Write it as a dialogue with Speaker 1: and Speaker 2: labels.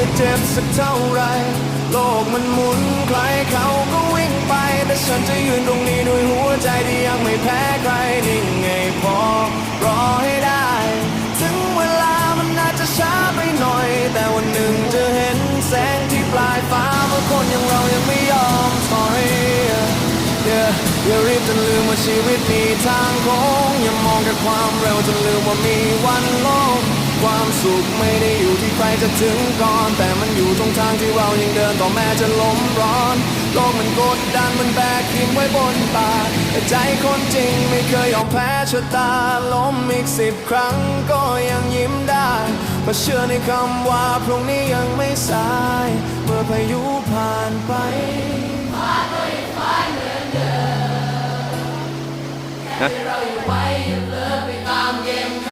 Speaker 1: จะเจ็บสักเท่าไร โลกมันหมุนใครเขาก็วิ่งไป แต่ฉันจะยืนตรงนี้ด้วยหัวใจที่ยังไม่แพ้ใครนิ่ไงพอรอให้ได้ ถึงเวลามันอาจจะช้าไปหน่อย แต่วันหนึ่งจะเห็นแสงที่ปลายฟ้าเมื่อคนอย่างเรายังไม่ยอมถอย Yeah อย่ารีบจนลืมว่าชีวิตมีทางโค้งอย่ามองแค่ความเร็วจนลืมว่ามีวันลง จะถึงก่อน แต่มันอยู่ตรงทางที่เรายังเดินต่อแม้จะล้มร้อนโลกมันกดดันมันแบกหินไว้บนตาแต่ใจคนจริงไม่เคยยอมแพ้ชะตาล้มอีกสิบครั้งก็ยังยิ้มได้เพราะเชื่อในคำว่าพรุ่งนี้ยังไม่สาย เมื่อพายุผ่านไป
Speaker 2: นะ